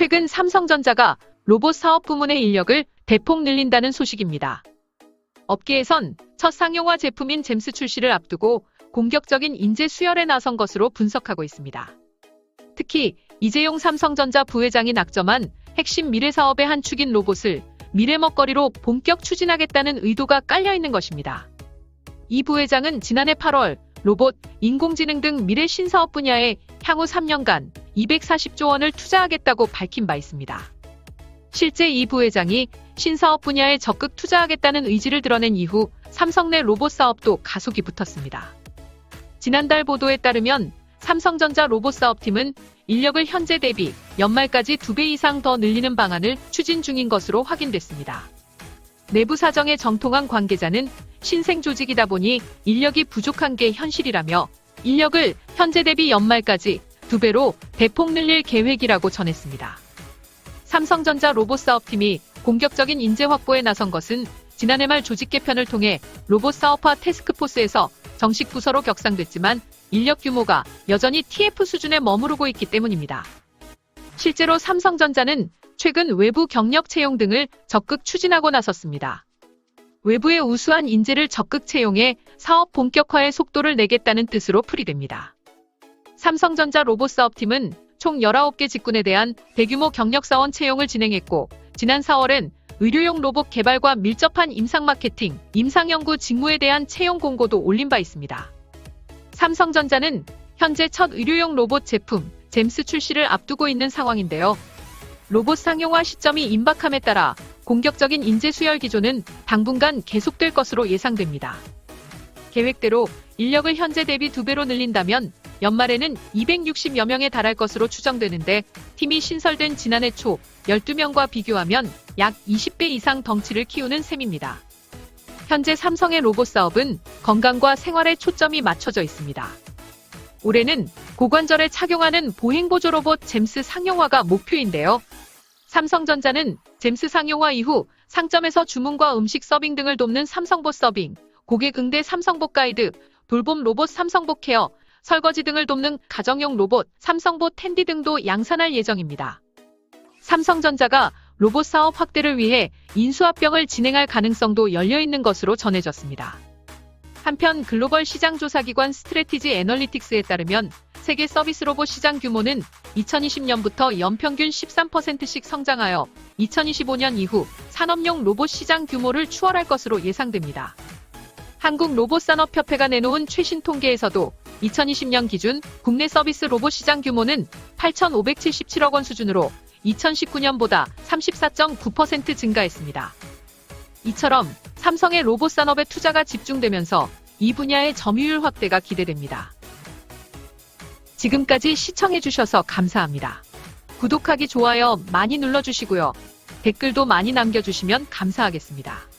최근 삼성전자가 로봇 사업 부문의 인력을 대폭 늘린다는 소식입니다. 업계에선 첫 상용화 제품인 잼스 출시를 앞두고 공격적인 인재 수혈에 나선 것으로 분석하고 있습니다. 특히 이재용 삼성전자 부회장이 낙점한 핵심 미래 사업의 한 축인 로봇을 미래 먹거리로 본격 추진하겠다는 의도가 깔려 있는 것입니다. 이 부회장은 지난해 8월 로봇, 인공지능 등 미래 신사업 분야에 향후 3년간 240조 원을 투자하겠다고 밝힌 바 있습니다. 실제 이 부회장이 신사업 분야에 적극 투자하겠다는 의지를 드러낸 이후 삼성 내 로봇 사업도 가속이 붙었습니다. 지난달 보도에 따르면 삼성전자 로봇 사업팀은 인력을 현재 대비 연말까지 2배 이상 더 늘리는 방안을 추진 중인 것으로 확인됐습니다. 내부 사정에 정통한 관계자는 신생 조직이다 보니 인력이 부족한 게 현실이라며 인력을 현재 대비 연말까지 2배로 대폭 늘릴 계획이라고 전했습니다. 삼성전자 로봇 사업팀이 공격적인 인재 확보에 나선 것은 지난해 말 조직 개편을 통해 로봇 사업화 태스크포스에서 정식 부서로 격상됐지만 인력 규모가 여전히 TF 수준에 머무르고 있기 때문입니다. 실제로 삼성전자는 최근 외부 경력 채용 등을 적극 추진하고 나섰습니다. 외부의 우수한 인재를 적극 채용해 사업 본격화의 속도를 내겠다는 뜻으로 풀이됩니다. 삼성전자 로봇 사업팀은 총 19개 직군에 대한 대규모 경력 사원 채용을 진행했고 지난 4월엔 의료용 로봇 개발과 밀접한 임상 마케팅, 임상 연구 직무에 대한 채용 공고도 올린 바 있습니다. 삼성전자는 현재 첫 의료용 로봇 제품 잼스 출시를 앞두고 있는 상황인데요. 로봇 상용화 시점이 임박함에 따라 공격적인 인재 수혈 기조는 당분간 계속될 것으로 예상됩니다. 계획대로 인력을 현재 대비 2배로 늘린다면 연말에는 260여 명에 달할 것으로 추정되는데 팀이 신설된 지난해 초 12명과 비교하면 약 20배 이상 덩치를 키우는 셈입니다. 현재 삼성의 로봇 사업은 건강과 생활에 초점이 맞춰져 있습니다. 올해는 고관절에 착용하는 보행보조 로봇 잼스 상용화가 목표인데요. 삼성전자는 잼스 상용화 이후 상점에서 주문과 음식 서빙 등을 돕는 삼성보 서빙, 고객 응대 삼성보 가이드, 돌봄 로봇 삼성보 케어, 설거지 등을 돕는 가정용 로봇 삼성보 텐디 등도 양산할 예정입니다. 삼성전자가 로봇 사업 확대를 위해 인수합병을 진행할 가능성도 열려 있는 것으로 전해졌습니다. 한편 글로벌 시장 조사기관 스트레티지 애널리틱스에 따르면 세계 서비스 로봇 시장 규모는 2020년부터 연평균 13%씩 성장하여 2025년 이후 산업용 로봇 시장 규모를 추월할 것으로 예상됩니다. 한국로봇산업협회가 내놓은 최신 통계에서도 2020년 기준 국내 서비스 로봇 시장 규모는 8,577억 원 수준으로 2019년보다 34.9% 증가했습니다. 이처럼 삼성의 로봇 산업에 투자가 집중되면서 이 분야의 점유율 확대가 기대됩니다. 지금까지 시청해주셔서 감사합니다. 구독하기, 좋아요 많이 눌러주시고요. 댓글도 많이 남겨주시면 감사하겠습니다.